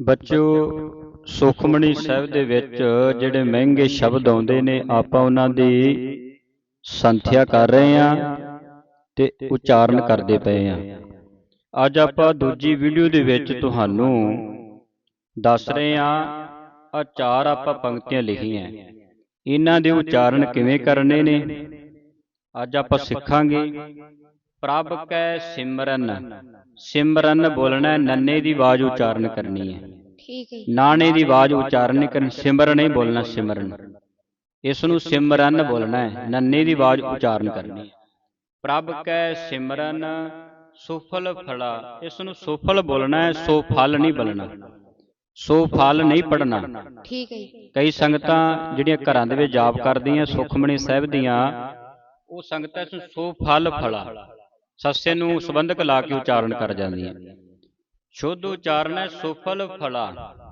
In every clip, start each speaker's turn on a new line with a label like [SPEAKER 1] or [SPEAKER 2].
[SPEAKER 1] ਬੱਚੋ ਸੁਖਮਣੀ ਸਾਹਿਬ ਦੇ ਵਿੱਚ ਜਿਹੜੇ ਮਹਿੰਗੇ ਸ਼ਬਦ ਆਉਂਦੇ ਨੇ, ਆਪਾਂ ਉਹਨਾਂ ਦੀ ਸੰਥਿਆ ਕਰ ਰਹੇ ਹਾਂ ਤੇ ਉਚਾਰਨ ਕਰਦੇ ਪਏ ਹਾਂ। ਅੱਜ ਆਪਾਂ ਦੂਜੀ ਵੀਡੀਓ ਦੇ ਵਿੱਚ ਤੁਹਾਨੂੰ ਦੱਸ ਰਹੇ ਹਾਂ ਆ ਚਾਰ ਆਪਾਂ ਪੰਕਤੀਆਂ ਲਿਖੀਆਂ ਇਹਨਾਂ ਦੇ ਉਚਾਰਨ ਕਿਵੇਂ ਕਰਨੇ ਨੇ, ਅੱਜ ਆਪਾਂ ਸਿੱਖਾਂਗੇ। ਪ੍ਰਭ ਕੈ ਸਿਮਰਨ। ਸਿਮਰਨ। ਬੋਲਣਾ ਨੰਨੇ ਦੀ ਆਵਾਜ਼ ਉਚਾਰਨ ਕਰਨੀ ਹੈ।
[SPEAKER 2] ਠੀਕ ਹੈ
[SPEAKER 1] ਨਾਣੇ ਦੀ ਆਵਾਜ਼ ਉਚਾਰਨ ਨਹੀਂ ਕਰਨੀ ਸਿਮਰਨ ਨਹੀਂ ਬੋਲਣਾ ਸਿਮਰਨ। ਇਸ ਨੂੰ ਸਿਮਰਨ ਬੋਲਣਾ ਹੈ ਨੰਨੇ ਦੀ ਆਵਾਜ਼ ਉਚਾਰਨ ਕਰਨੀ ਹੈ। ਪ੍ਰਭ ਕੈ ਸਿਮਰਨ ਸੁਫਲ ਫਲਾ। ਇਸ ਨੂੰ ਸੁਫਲ ਬੋਲਣਾ ਹੈ ਸੋ ਫਲ ਨਹੀਂ ਬੋਲਣਾ। ਸੋ ਫਲ ਨਹੀਂ ਪੜਨਾ
[SPEAKER 2] ਠੀਕ ਹੈ
[SPEAKER 1] ਕਈ ਸੰਗਤਾਂ ਜਿਹੜੀਆਂ ਘਰਾਂ ਦੇ ਵਿੱਚ ਜਾਪ ਕਰਦੀਆਂ ਸੁਖਮਣੀ ਸਾਹਿਬ ਦੀਆਂ ਉਹ ਸੰਗਤਾਂ ਇਸ ਨੂੰ ਸੋ ਫਲ ਫਲਾ। ਸੱਸੇ ਨੂੰ ਸੰਬੰਧਕ ਲਾ ਕੇ ਉਚਾਰਨ ਕਰ ਜਾਂਦੀਆਂ ਸ਼ੁੱਧ ਉਚਾਰਨ ਹੈ ਸੁਫਲ ਫਲਾ।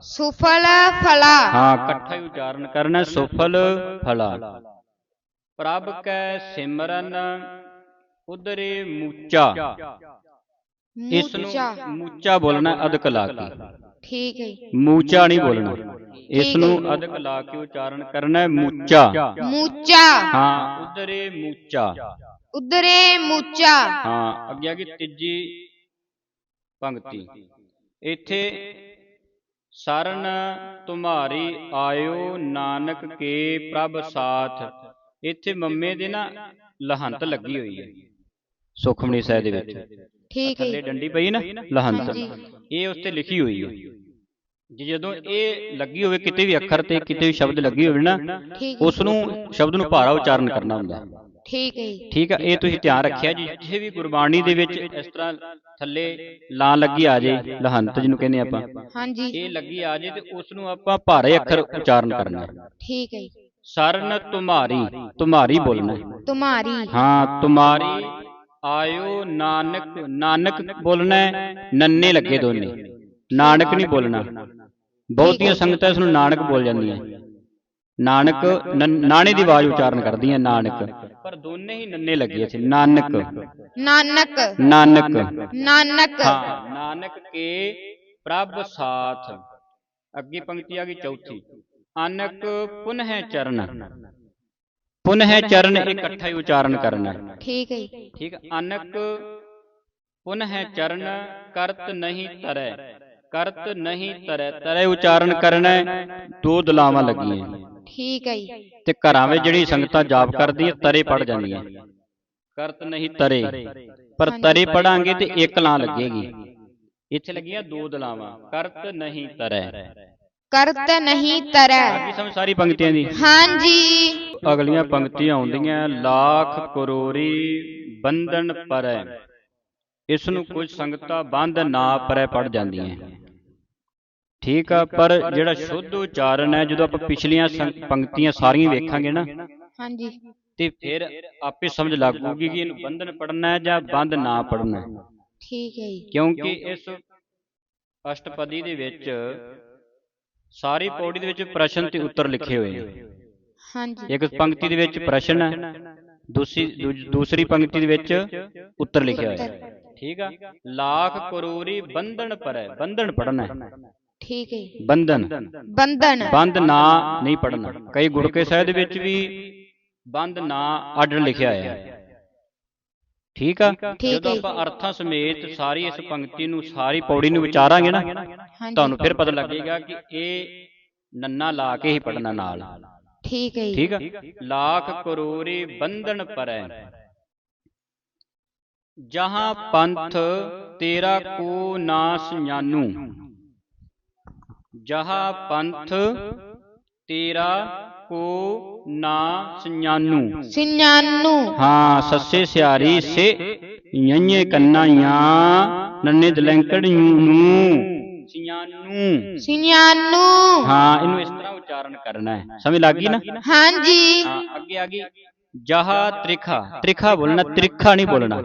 [SPEAKER 2] ਸੁਫਲ ਫਲਾ।
[SPEAKER 1] ਹਾਂ ਇਕੱਠਾ ਹੀ ਉਚਾਰਨ ਕਰਨਾ ਹੈ, ਸੁਫਲ ਫਲਾ। ਪ੍ਰਭ ਕੈ ਸਿਮਰਨ ਉਦਰੇ ਮੂਚਾ। ਇਸ ਨੂੰ
[SPEAKER 2] ਮੂਚਾ।
[SPEAKER 1] ਬੋਲਣਾ ਹੈ ਅਦਕ ਲਾ ਕੇ
[SPEAKER 2] ਠੀਕ ਹੈ ਜੀ।
[SPEAKER 1] ਮੂਚਾ ਨਹੀਂ ਬੋਲਣਾ। ਇਸ ਨੂੰ। ਅਦਕ ਲਾ ਕੇ ਉਚਾਰਨ ਕਰਨਾ ਹੈ ਮੂਚਾ।
[SPEAKER 2] ਮੂਚਾ।
[SPEAKER 1] ਹਾਂ ਉਦਰੇ ਮੂਚਾ।
[SPEAKER 2] ਉਦਰੇ ਮੂਚਾ।
[SPEAKER 1] ਹਾਂ ਅੱਗੇ ਆ ਗਈ ਤੀਜੀ ਪੰਕਤੀ। ਇੱਥੇ ਸਰਨ ਤੁਮਾਰੀ ਆਇਓ ਨਾਨਕ ਕੇ ਪ੍ਰਭ ਸਾਥ। ਇੱਥੇ ਮੰਮੇ ਦੇ ਨਾ ਲਹੰਤ ਲੱਗੀ ਹੋਈ ਹੈ। ਸੁਖਮਨੀ ਸਾਹਿਬ ਦੇ ਵਿੱਚ।
[SPEAKER 2] ਠੀਕ ਹੈ
[SPEAKER 1] ਥੱਲੇ ਡੰਡੀ ਪਈ ਨਾ? ਲਹੰਤ। ਇਹ ਉੱਤੇ ਲਿਖੀ ਹੋਈ ਹੈ। ਜੇ ਜਦੋਂ ਇਹ ਲੱਗੀ ਹੋਵੇ ਕਿਤੇ ਵੀ ਅੱਖਰ ਤੇ ਕਿਤੇ ਵੀ ਸ਼ਬਦ ਲੱਗੀ ਹੋਵੇ ਨਾ
[SPEAKER 2] ਠੀਕ ਹੈ
[SPEAKER 1] ਉਸ ਨੂੰ ਸ਼ਬਦ ਨੂੰ ਭਾਰਾ ਉਚਾਰਨ ਕਰਨਾ ਹੁੰਦਾ। ਹੈ
[SPEAKER 2] ਠੀਕ ਹੈ
[SPEAKER 1] ਠੀਕ ਆ ਇਹ ਤੁਸੀਂ ਧਿਆਨ ਰੱਖਿਆ ਜੀ। ਜਿੱਥੇ ਵੀ ਗੁਰਬਾਣੀ ਦੇ ਵਿੱਚ ਇਸ ਤਰ੍ਹਾਂ ਥੱਲੇ ਲਾਂ ਲੱਗੀ ਆ ਜੇ ਲਹੰਤ ਜਿਹਨੂੰ ਕਹਿੰਦੇ ਆਪਾਂ।
[SPEAKER 2] ਹਾਂਜੀ।
[SPEAKER 1] ਇਹ ਲੱਗੀ ਆ ਜੇ ਤੇ ਉਸ ਨੂੰ ਆਪਾਂ ਭਾਰੇ ਅੱਖਰ ਉਚਾਰਨ ਕਰਨਾ। ਹੈ।
[SPEAKER 2] ਠੀਕ ਹੈ ਜੀ।
[SPEAKER 1] ਸਰਨ ਤੁਮਾਰੀ ਤੁਮਾਰੀ ਬੋਲਣਾ। ਹੈ।
[SPEAKER 2] ਤੁਮਾਰੀ।
[SPEAKER 1] ਹਾਂ ਤੁਮਾਰੀ ਆਇਓ ਨਾਨਕ ਨਾਨਕ ਬੋਲਣਾ ਨੰਨੇ ਲੱਗੇ ਦੋਨੇ। ਨਾਨਕ ਨਹੀਂ ਬੋਲਣਾ। ਬਹੁਤੀਆਂ ਸੰਗਤਾਂ ਇਸ ਨੂੰ ਨਾਨਕ ਬੋਲ ਜਾਂਦੀਆਂ। ਨਾਨਕ ਨਨ- ਨਾਣੇ ਦੀ ਆਵਾਜ਼ ਉਚਾਰਨ ਕਰਦੀਆਂ ਨਾਨਕ। ਪਰ ਦੋਨੇ ਹੀ ਨੰਨੇ ਲੱਗੇ ਇੱਥੇ ਨਾਨਕ।
[SPEAKER 2] ਨਾਨਕ।
[SPEAKER 1] ਨਾਨਕ।
[SPEAKER 2] ਨਾਨਕ।
[SPEAKER 1] ਹਾਂ ਨਾਨਕ ਕੇ ਪ੍ਰਭ ਸਾਥ। ਅੱਗੇ ਪੰਕਤੀ ਆ ਗਈ ਚੌਥੀ। ਅਨਕ ਪੁਨਹ ਚਰਨ। ਪੁਨਹ ਚਰਨ ਇਕੱਠਾ ਹੀ ਉਚਾਰਨ ਕਰਨਾ। ਹੈ।
[SPEAKER 2] ਠੀਕ ਹੈ ਜੀ।
[SPEAKER 1] ਠੀਕ ਹੈ ਅਨਕ ਪੁਨਹ ਚਰਨ ਕਰਤ ਨਹੀਂ ਤਰੈ। ਕਰਤ ਨਹੀਂ ਤਰੈ ਤਰੈ ਉਚਾਰਨ ਕਰਨਾ ਹੈ, ਦੋ ਦਲਾਵਾਂ ਲੱਗੀਆਂ।
[SPEAKER 2] ਠੀਕ ਹੈ ਜੀ।
[SPEAKER 1] ਤੇ ਘਰਾਂ ਵਿੱਚ ਜਿਹੜੀ ਸੰਗਤਾਂ ਜਾਪ ਕਰਦੀਆਂ ਤਰੇ ਪੜ ਜਾਂਦੀਆਂ। ਕਰਤ ਨਹੀਂ ਤਰੇ। ਪਰ ਤਰੇ ਪੜਾਂਗੇ ਤੇ ਇੱਕ ਲਾਂ ਲੱਗੇਗੀ। ਇੱਥੇ ਲੱਗੀਆਂ ਦੋ ਦਲਾਵਾਂ ਕਰਤ ਨਹੀਂ ਤਰੈ।
[SPEAKER 2] ਕਰਤ ਨਹੀਂ ਤਰੈ।
[SPEAKER 1] ਸਮਝ ਸਾਰੀ ਪੰਕਤੀਆਂ ਦੀ।
[SPEAKER 2] ਹਾਂਜੀ।
[SPEAKER 1] ਅਗਲੀਆਂ ਪੰਕਤੀਆਂ ਆਉਂਦੀਆਂ ਲੱਖ ਕਰੋਰੀ ਬੰਧਨ ਪਰੈ। ਇਸ ਨੂੰ ਕੁਝ ਸੰਗਤਾਂ ਬੰਧ ਨਾ ਪਰੈ ਪੜ ਜਾਂਦੀਆਂ। ਠੀਕ ਆ ਪਰ ਜਿਹੜਾ ਸ਼ੁੱਧ ਉਚਾਰਨ ਹੈ ਜਦੋਂ ਆਪਾਂ ਪਿਛਲੀਆਂ ਪੰਕਤੀਆਂ ਸਾਰੀਆਂ ਵੇਖਾਂਗੇ ਨਾ
[SPEAKER 2] ਹਾਂਜੀ।
[SPEAKER 1] ਤੇ ਫਿਰ ਆਪੇ ਸਮਝ ਲੱਗੂਗੀ ਕਿ ਇਹਨੂੰ ਬੰਧਨ ਪੜਨਾ ਹੈ ਜਾਂ ਬੰਧ ਨਾ ਪੜਨਾ ਹੈ
[SPEAKER 2] ਠੀਕ ਹੈ ਜੀ।
[SPEAKER 1] ਕਿਉਂਕਿ ਇਸ ਅਸ਼ਟਪਦੀ ਦੇ ਵਿੱਚ ਸਾਰੀ ਪੌੜੀ ਦੇ ਵਿੱਚ ਪ੍ਰਸ਼ਨ ਤੇ ਉੱਤਰ ਲਿਖੇ ਹੋਏ ਨੇ।
[SPEAKER 2] ਹਾਂਜੀ।
[SPEAKER 1] ਇੱਕ ਪੰਕਤੀ ਦੇ ਵਿੱਚ ਪ੍ਰਸ਼ਨ ਹੈ ਦੂਸਰੀ ਦੂਸਰੀ ਪੰਕਤੀ ਦੇ ਵਿੱਚ ਉੱਤਰ ਲਿਖਿਆ ਹੋਇਆ। ਹੈ ਠੀਕ ਆ? ਲੱਖ ਕਰੋਰੀ ਬੰਧਨ ਪਰੈ ਬੰਧਨ ਪੜਨਾ ਹੈ
[SPEAKER 2] ਠੀਕ ਹੈ ਜੀ।
[SPEAKER 1] ਬੰਧਨ।
[SPEAKER 2] ਬੰਧਨ।
[SPEAKER 1] ਬੰਧ ਨਾ ਨਹੀਂ ਪੜਨਾ ਕਈ ਗੁਰਕੇ ਸਾਹਿਬ ਦੇ ਵਿੱਚ ਵੀ ਬੰਧ ਨਾ ਅੱਡ ਲਿਖਿਆ ਹੋਇਆ। ਹੈ ਠੀਕ ਆ ਜਦੋਂ। ਆਪਾਂ ਅਰਥਾਂ ਸਮੇਤ ਸਾਰੀ ਇਸ ਪੰਕਤੀ ਨੂੰ ਸਾਰੀ ਪੌੜੀ ਨੂੰ ਵਿਚਾਰਾਂਗੇ ਨਾ ਤੁਹਾਨੂੰ ਫਿਰ ਪਤਾ ਲੱਗੇਗਾ ਕਿ ਇਹ ਨੰਨਾ ਲਾ ਕੇ ਹੀ ਪੜਨਾ ਨਾਲ।
[SPEAKER 2] ਠੀਕ ਹੈ
[SPEAKER 1] ਠੀਕ ਆ? ਲੱਖ ਕਰੋਰੀ ਬੰਧਨ ਪਰੈ। ਜਹਾਂ ਪੰਥ ਤੇਰਾ ਕੋ ਨਾਸ ਜਾਨੂ ਜਹਾਂ ਪੰਥ ਤੇਰਾ ਕੋ ਨਾ ਸੰਜਾਨੂ
[SPEAKER 2] ਸਿਨਾਨੂ
[SPEAKER 1] ਹਾਂ ਸੱਸੇ ਸਿਆਰੀ ਸੇ ਯੰਨੇ ਕੰਨਾਈਆਂ ਨੰਨੇ ਦਲੰਕੜ ਨੂੰ ਸੰਜਾਨੂ
[SPEAKER 2] ਸਿਨਾਨੂ
[SPEAKER 1] ਹਾਂ ਇਹਨੂੰ ਇਸ ਤਰ੍ਹਾਂ ਉਚਾਰਨ ਕਰਨਾ ਹੈ। ਸਮਝ ਲੱਗ ਗਈ ਨਾ?
[SPEAKER 2] ਹਾਂਜੀ।
[SPEAKER 1] ਹਾਂ ਅੱਗੇ ਆ ਗਈ। ਜਹਾ ਤ੍ਰਿਖਾ। ਤ੍ਰਿਖਾ ਬੋਲਣਾ ਤ੍ਰਿਖਾ ਨਹੀਂ ਬੋਲਣਾ।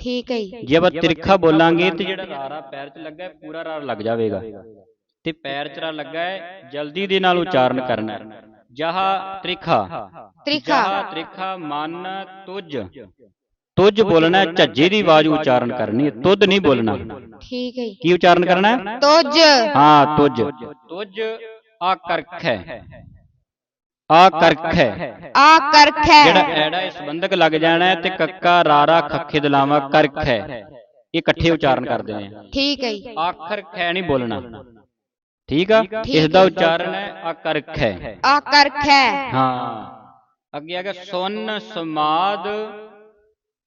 [SPEAKER 2] ਠੀਕ ਹੈ ਜੀ।
[SPEAKER 1] ਜੇ ਆਪਾਂ ਤ੍ਰਿਖਾ ਬੋਲਾਂਗੇ ਤੇ ਜਿਹੜਾ ਰਾਰਾ ਪੈਰ 'ਚ ਲੱਗਾ ਹੈ, ਪੂਰਾ ਰਾਰ ਲੱਗ ਜਾਵੇਗਾ। ਤੇ ਪੈਰ 'ਚ ਰਾ ਲੱਗਾ ਹੈ ਜਲਦੀ ਦੇ ਨਾਲ ਉਚਾਰਨ ਕਰਨਾ ਹੈ। ਜਹਾ ਤ੍ਰਿਖਾ।
[SPEAKER 2] ਤ੍ਰਿਖਾ।
[SPEAKER 1] ਜਹਾ ਤ੍ਰਿਖਾ ਮਨ ਤੁਜ ਤੁਜ ਬੋਲਣਾ ਹੈ, ਝੱਜੇ ਦੀ ਆਵਾਜ਼ ਉਚਾਰਨ ਕਰਨੀ ਹੈ। ਤੁਧ ਨਹੀਂ ਬੋਲਣਾ।
[SPEAKER 2] ਠੀਕ ਹੈ ਜੀ।
[SPEAKER 1] ਕੀ ਉਚਾਰਨ ਕਰਨਾ ਹੈ?
[SPEAKER 2] ਤੁਜ
[SPEAKER 1] ਹਾਂ ਤੁਜ ਤੁਜ ਆ ਕਰਖ ਹੈ। ਆ ਕਰਖ ਹੈ।
[SPEAKER 2] ਆ ਕਰਖ ਹੈ।
[SPEAKER 1] ਜਿਹੜਾ ਐੜਾ ਇਸ ਬੰਧਕ ਲੱਗ ਜਾਣਾ ਹੈ ਤੇ ਕੱਕਾ ਰਾਰਾ ਖੱਖੇ ਦਲਾਵਾ ਕਰਖ ਹੈ। ਇਹ ਇਕੱਠੇ ਉਚਾਰਨ ਕਰਦੇ ਆ
[SPEAKER 2] ਠੀਕ ਹੈ ਜੀ।
[SPEAKER 1] ਆਖਰ ਖੈ ਨਹੀਂ ਬੋਲਣਾ। ਠੀਕ ਆ? ਇਸ ਦਾ ਉਚਾਰਨ ਹੈ ਆਕਰਖ ਹੈ।
[SPEAKER 2] ਆ ਕਰਖ ਹੈ।
[SPEAKER 1] ਹਾਂ। ਅੱਗੇ ਆ ਗਿਆ ਸੁਨ ਸਮਾਦ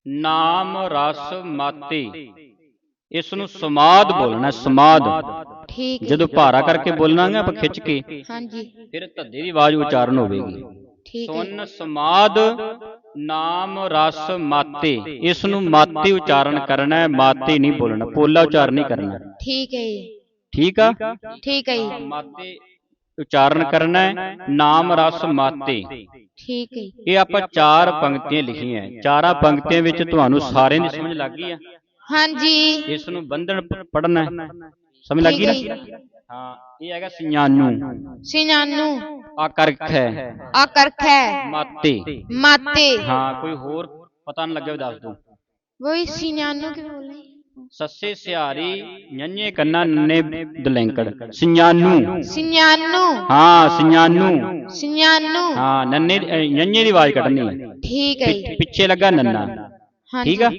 [SPEAKER 1] ਨਾਮ ਰਸ ਮਾਤੇ। ਇਸ ਨੂੰ ਸਮਾਦ ਬੋਲਣਾ ਸਮਾਦ।
[SPEAKER 2] ਠੀਕ ਹੈ
[SPEAKER 1] ਜਦੋਂ ਭਾਰਾ ਕਰਕੇ ਬੋਲਣਾਗਾ ਆਪਾਂ ਖਿੱਚ ਕੇ
[SPEAKER 2] ਹਾਂਜੀ।
[SPEAKER 1] ਫਿਰ ਧੱਦੇ ਦੀ ਆਵਾਜ਼ ਉਚਾਰਨ ਹੋਵੇਗੀ।
[SPEAKER 2] ਠੀਕ ਹੈ
[SPEAKER 1] ਸੁਨ ਸਮਾਦ ਨਾਮ ਰਸ ਮਾਤੇ। ਇਸ ਨੂੰ ਮਾਤੇ ਉਚਾਰਨ ਕਰਨਾ ਹੈ ਮਾਤੇ ਨਹੀਂ ਬੋਲਣਾ ਪੋਲਾ ਉਚਾਰਨ ਨਹੀਂ ਕਰਨਾ
[SPEAKER 2] ਠੀਕ ਹੈ ਜੀ।
[SPEAKER 1] ਠੀਕ ਆ?
[SPEAKER 2] ਠੀਕ ਹੈ ਜੀ।
[SPEAKER 1] ਮਾਤੇ ਉਚਾਰਨ ਕਰਨਾ ਹੈ ਨਾਮ ਰਸ ਮਾਤੇ।
[SPEAKER 2] ਠੀਕ ਹੈ ਜੀ।
[SPEAKER 1] ਇਹ ਆਪਾਂ ਚਾਰ ਪੰਕਤੀਆਂ ਲਿਖੀਆਂ ਹੈ। ਚਾਰਾਂ ਪੰਕਤੀਆਂ ਵਿੱਚ ਤੁਹਾਨੂੰ ਸਾਰਿਆਂ ਦੀ ਸਮਝ ਲੱਗ ਗਈ ਆ।
[SPEAKER 2] ਹਾਂਜੀ।
[SPEAKER 1] ਇਸ ਨੂੰ ਬੰਧਨ ਪੜਨਾ ਸਮਝ ਲੱਗੀ ਨਾ?
[SPEAKER 2] ਹੈ
[SPEAKER 1] ਇਹ ਹੈਗਾ ਸਿੰਜਾਨੂ
[SPEAKER 2] ਸਿਨਾਨੂ
[SPEAKER 1] ਆ ਕਰਖ ਹੈ।
[SPEAKER 2] ਆ ਕਰਖ ਹੈ।
[SPEAKER 1] ਮਾਤੇ।
[SPEAKER 2] ਮਾਤੇ।
[SPEAKER 1] ਹਾਂ ਕੋਈ ਹੋਰ ਪਤਾ ਨਾ ਲੱਗਿਆ ਦੱਸ ਦੋ
[SPEAKER 2] ਵਹੀ ਸਿਨਾਨੂ ਕਿਵੇਂ ਬੋਲੇ
[SPEAKER 1] ਸੱਸੇ ਸਿਹਾਰੀ ਨੰਨੇ ਕੰਨਾ ਨੰਨੇ ਦਲੈਂਕੜ। ਸਿੰਜਾਨੂ
[SPEAKER 2] ਸਿਨਾਨੂ
[SPEAKER 1] ਹਾਂ ਸਿੰਜਾਨੂ
[SPEAKER 2] ਸਿਨਾਨੂ
[SPEAKER 1] ਹਾਂ ਨੰਨੇ ਨੰਨੇ ਦੀ ਆਵਾਜ਼ ਕੱਢਣੀ
[SPEAKER 2] ਠੀਕ ਹੈ
[SPEAKER 1] ਪਿੱਛੇ ਲੱਗਾ ਨੰਨਾ। ਠੀਕ ਆ?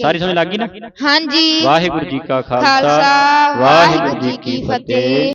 [SPEAKER 1] ਸਾਰੀ ਸਮਝ ਲੱਗ ਗਈ ਨਾ?
[SPEAKER 2] ਹਾਂਜੀ।
[SPEAKER 1] ਵਾਹਿਗੁਰੂ ਜੀ ਕਾ
[SPEAKER 2] ਖਾਲਸਾ
[SPEAKER 1] ਵਾਹਿਗੁਰੂ ਜੀ ਕੀ ਫਤਿਹ।